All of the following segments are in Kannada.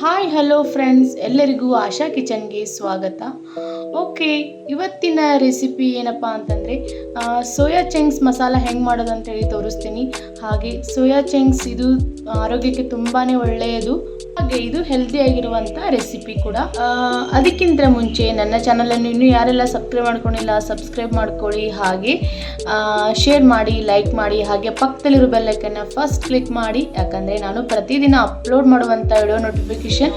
ಹಾಯ್ ಹಲೋ ಫ್ರೆಂಡ್ಸ್ ಎಲ್ಲರಿಗೂ ಆಶಾ ಕಿಚನ್ಗೆ ಸ್ವಾಗತ. ಓಕೆ ಇವತ್ತಿನ ರೆಸಿಪಿ ಏನಪ್ಪ ಅಂತಂದರೆ ಸೋಯಾ ಚಂಕ್ಸ್ ಮಸಾಲ ಹೆಂಗೆ ಮಾಡೋದು ಅಂತೇಳಿ ತೋರಿಸ್ತೀನಿ. ಹಾಗೆ ಸೋಯಾ ಚಂಕ್ಸ್ ಇದು ಆರೋಗ್ಯಕ್ಕೆ ತುಂಬಾ ಒಳ್ಳೆಯದು. ಹಾಗೆ ಇದು ಹೆಲ್ದಿ ಆಗಿರುವಂತ ರೆಸಿಪಿ ಕೂಡ. ಅದಕ್ಕಿಂತ ಮುಂಚೆ ನನ್ನ ಚಾನಲನ್ನು ಇನ್ನೂ ಯಾರೆಲ್ಲ ಸಬ್ಸ್ಕ್ರೈಬ್ ಮಾಡ್ಕೊಂಡಿಲ್ಲ ಸಬ್ಸ್ಕ್ರೈಬ್ ಮಾಡ್ಕೊಳ್ಳಿ. ಹಾಗೆ ಶೇರ್ ಮಾಡಿ ಲೈಕ್ ಮಾಡಿ. ಹಾಗೆ ಪಕ್ಕದಲ್ಲಿರೋ ಬೆಲ್ಲೈಕನ್ನ ಫಸ್ಟ್ ಕ್ಲಿಕ್ ಮಾಡಿ. ಯಾಕಂದರೆ ನಾನು ಪ್ರತಿದಿನ ಅಪ್ಲೋಡ್ ಮಾಡುವಂಥ ವಿಡಿಯೋ ನೋಟಿಫಿಕೇಶನ್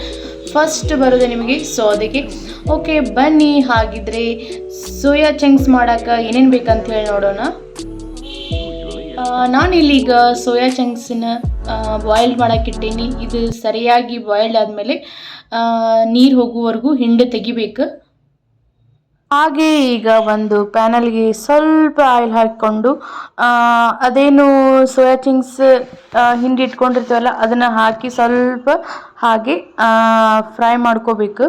ಫಸ್ಟ್ ಬರೋದು ನಿಮಗೆ. ಸೊ ಅದಕ್ಕೆ ಓಕೆ ಬನ್ನಿ. ಹಾಗಿದ್ರೆ ಸೋಯಾ ಚಂಕ್ಸ್ ಮಾಡೋಕೆ ಏನೇನು ಬೇಕಂತ ಹೇಳಿ ನೋಡೋಣ. ನಾನು ಇಲ್ಲಿ ಈಗ ಸೋಯಾ ಚಂಕ್ಸನ್ನ ಬಾಯ್ಲ್ ಮಾಡೋಕ್ಕಿಟ್ಟೀನಿ ಇದು ಸರಿಯಾಗಿ ಬಾಯ್ಲ್ಡ್ ಆದಮೇಲೆ ನೀರು ಹೋಗುವವರೆಗೂ ಹಿಂಡು ತೆಗಿಬೇಕು. ಹಾಗೆ ಈಗ ಒಂದು ಪ್ಯಾನಲ್ಗೆ ಸ್ವಲ್ಪ ಆಯಿಲ್ ಹಾಕಿಕೊಂಡು ಅದೇನು ಸೋಯಾ ಚಿಂಗ್ಸ್ ಹಿಂಡಿ ಇಟ್ಕೊಂಡಿರ್ತೀವಲ್ಲ, ಅದನ್ನು ಹಾಕಿ ಸ್ವಲ್ಪ ಹಾಗೆ ಫ್ರೈ ಮಾಡ್ಕೋಬೇಕು.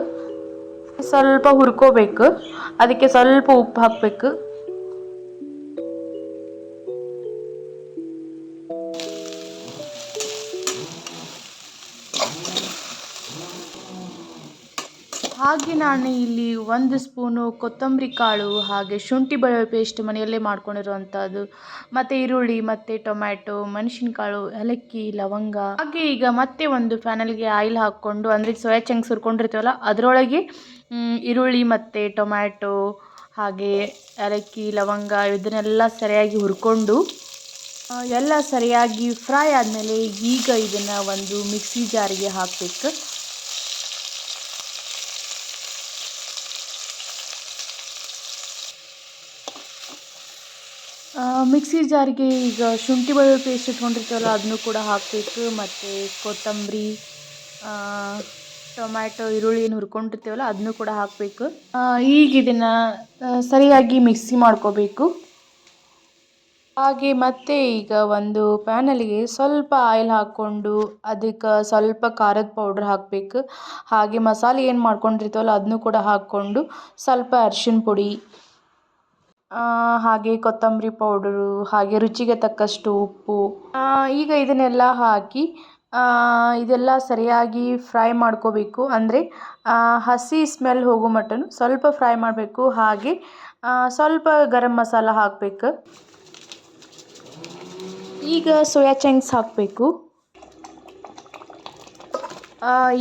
ಸ್ವಲ್ಪ ಹುರ್ಕೋಬೇಕು. ಅದಕ್ಕೆ ಸ್ವಲ್ಪ ಉಪ್ಪು ಹಾಕಬೇಕು. ಹಾಗೆ ನಾನು ಇಲ್ಲಿ ಒಂದು ಸ್ಪೂನು ಕೊತ್ತಂಬರಿ ಕಾಳು, ಹಾಗೆ ಶುಂಠಿ ಬೆಳ್ಳುಳ್ಳಿ ಪೇಸ್ಟ್ ಮನೆಯಲ್ಲೇ ಮಾಡ್ಕೊಂಡಿರುವಂಥದ್ದು ಮತ್ತು ಈರುಳ್ಳಿ, ಮತ್ತು ಟೊಮ್ಯಾಟೊ, ಮೆಣಸಿನ್ಕಾಳು, ಏಲಕ್ಕಿ, ಲವಂಗ. ಹಾಗೆ ಈಗ ಮತ್ತೆ ಒಂದು ಫ್ಯಾನಲ್ಗೆ ಆಯಿಲ್ ಹಾಕ್ಕೊಂಡು, ಅಂದರೆ ಸೋಯಾ ಚಂಕ್ಸ್ ಹುರ್ಕೊಂಡಿರ್ತೀವಲ್ಲ, ಅದರೊಳಗೆ ಈರುಳ್ಳಿ ಮತ್ತು ಟೊಮ್ಯಾಟೊ, ಹಾಗೆ ಏಲಕ್ಕಿ, ಲವಂಗ, ಇದನ್ನೆಲ್ಲ ಸರಿಯಾಗಿ ಹುರ್ಕೊಂಡು ಎಲ್ಲ ಸರಿಯಾಗಿ ಫ್ರೈ ಆದಮೇಲೆ ಈಗ ಇದನ್ನು ಒಂದು ಮಿಕ್ಸಿ ಜಾರಿಗೆ ಹಾಕಬೇಕು. ಮಿಕ್ಸಿ ಜಾರಿಗೆ ಈಗ ಶುಂಠಿ ಬೆಳ್ಳುಳ್ಳಿ ಪೇಸ್ಟ್ ಇಟ್ಕೊಂಡಿರ್ತೀವಲ್ಲ, ಅದನ್ನು ಕೂಡ ಹಾಕಬೇಕು. ಮತ್ತು ಕೊತ್ತಂಬರಿ ಟೊಮ್ಯಾಟೊ, ಈರುಳ್ಳಿ ಏನು ಹುರ್ಕೊಂಡಿರ್ತೀವಲ್ಲ, ಅದನ್ನು ಕೂಡ ಹಾಕಬೇಕು. ಈಗ ಇದನ್ನು ಸರಿಯಾಗಿ ಮಿಕ್ಸಿ ಮಾಡ್ಕೋಬೇಕು. ಹಾಗೆ ಮತ್ತೆ ಈಗ ಒಂದು ಪ್ಯಾನಲ್ಲಿಗೆ ಸ್ವಲ್ಪ ಆಯಿಲ್ ಹಾಕ್ಕೊಂಡು ಅದಕ್ಕೆ ಸ್ವಲ್ಪ ಖಾರದ ಪೌಡ್ರ್ ಹಾಕಬೇಕು. ಹಾಗೆ ಮಸಾಲೆ ಏನು ಮಾಡ್ಕೊಂಡಿರ್ತೀವಲ್ಲ ಅದನ್ನು ಕೂಡ ಹಾಕ್ಕೊಂಡು ಸ್ವಲ್ಪ ಅರಿಶಿನ ಪುಡಿ ಹಾಗೆ ಕೊತ್ತಂಬರಿ ಪೌಡರು, ಹಾಗೆ ರುಚಿಗೆ ತಕ್ಕಷ್ಟು ಉಪ್ಪು ಈಗ ಇದನ್ನೆಲ್ಲ ಹಾಕಿ ಇದೆಲ್ಲ ಸರಿಯಾಗಿ ಫ್ರೈ ಮಾಡ್ಕೋಬೇಕು. ಅಂದರೆ ಹಸಿ ಸ್ಮೆಲ್ ಹೋಗೋ ಮಟ್ಟನು ಸ್ವಲ್ಪ ಫ್ರೈ ಮಾಡಬೇಕು. ಹಾಗೆ ಸ್ವಲ್ಪ ಗರಂ ಮಸಾಲ ಹಾಕಬೇಕು. ಈಗ ಸೋಯಾ ಚಂಕ್ಸ್ ಹಾಕಬೇಕು.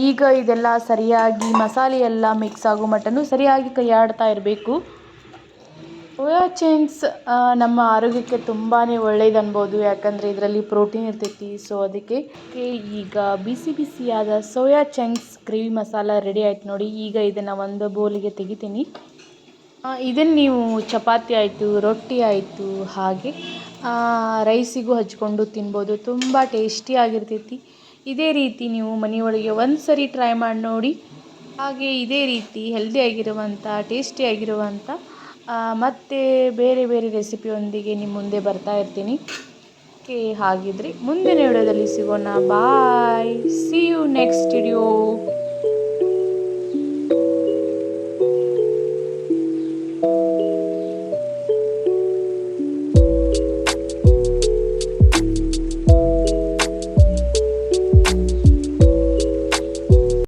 ಈಗ ಇದೆಲ್ಲ ಸರಿಯಾಗಿ ಮಸಾಲೆ ಎಲ್ಲ ಮಿಕ್ಸ್ ಆಗೋ ಮಟ್ಟನು ಸರಿಯಾಗಿ ಕೈಯಾಡ್ತಾ ಇರಬೇಕು. ಸೋಯಾ ಚಂಕ್ಸ್ ನಮ್ಮ ಆರೋಗ್ಯಕ್ಕೆ ತುಂಬಾ ಒಳ್ಳೇದು ಅನ್ಬೋದು ಯಾಕಂದರೆ ಇದರಲ್ಲಿ ಪ್ರೋಟೀನ್ ಇರ್ತೈತಿ. ಸೊ ಅದಕ್ಕೆ ಈಗ ಬಿಸಿ ಬಿಸಿಯಾದ soya chunks gravy masala ready ಆಯ್ತು ನೋಡಿ. ಈಗ ಇದನ್ನು ಒಂದು ಬೌಲಿಗೆ ತೆಗಿತೀನಿ. ಇದನ್ನು ನೀವು ಚಪಾತಿ ಆಯಿತು, ರೊಟ್ಟಿ ಆಯಿತು, ಹಾಗೆ ರೈಸಿಗೂ ಹಚ್ಕೊಂಡು ತಿನ್ಬೋದು. ತುಂಬ ಟೇಸ್ಟಿಯಾಗಿರ್ತೈತಿ ಇದೇ ರೀತಿ ನೀವು ಮನೆಯೊಳಗೆ ಒಂದು ಸರಿ ಟ್ರೈ ಮಾಡಿ ನೋಡಿ. ಹಾಗೆ ಇದೇ ರೀತಿ ಹೆಲ್ದಿಯಾಗಿರುವಂಥ ಟೇಸ್ಟಿಯಾಗಿರುವಂಥ ಮತ್ತೆ ಬೇರೆ ಬೇರೆ ರೆಸಿಪಿಯೊಂದಿಗೆ ನಿಮ್ಮ ಮುಂದೆ ಬರ್ತಾ ಇರ್ತೀನಿ. ಓಕೆ ಹಾಗಿದ್ರೆ ಮುಂದಿನ ವಿಡಿಯೋದಲ್ಲಿ ಸಿಗೋಣ. Bye see you next video